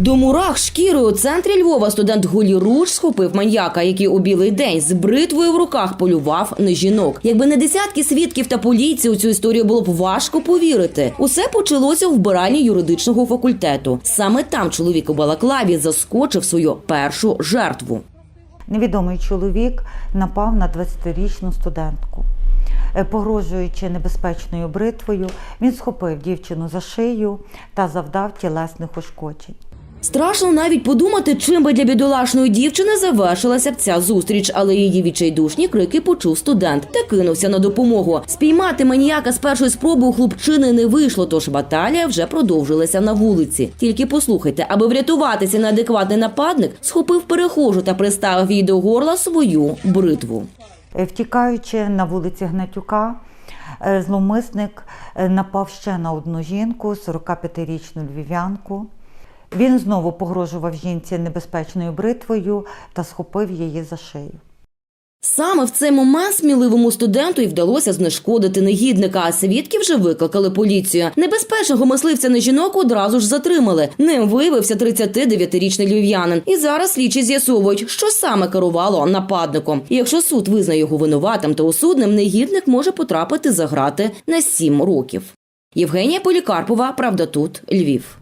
До мурах шкірою у центрі Львова студент Гулі Руч схопив маньяка, який у білий день з бритвою в руках полював на жінок. Якби не десятки свідків та поліції, у цю історію було б важко повірити. Усе почалося у вбиральні юридичного факультету. Саме там чоловік у балаклаві заскочив свою першу жертву. Невідомий чоловік напав на 20-річну студентку. Е, Погрожуючи небезпечною бритвою, він схопив дівчину за шию та завдав тілесних ушкоджень. Страшно навіть подумати, чим би для бідолашної дівчини завершилася б ця зустріч, але її відчайдушні крики почув студент та кинувся на допомогу. Спіймати маніяка з першої спроби у хлопчини не вийшло, тож баталія вже продовжилася на вулиці. Тільки послухайте, аби врятуватися неадекватний нападник, схопив перехожу та приставив їй до горла свою бритву. Е, Втікаючи на вулиці Гнатюка, е, зловмисник е, напав ще на одну жінку, 45-річну львів'янку. Він знову погрожував жінці небезпечною бритвою та схопив її за шию. Саме в цей момент сміливому студенту й вдалося знешкодити негідника, свідки вже викликали поліцію. Небезпечного мисливця на жінок одразу ж затримали. Ним виявився 39-річний львів'янин. І зараз слідчі з'ясовують, що саме керувало нападником. І якщо суд визнає його винуватим та осудним, негідник може потрапити за грати на 7 років. Євгенія Полікарпова, правда, тут Львів.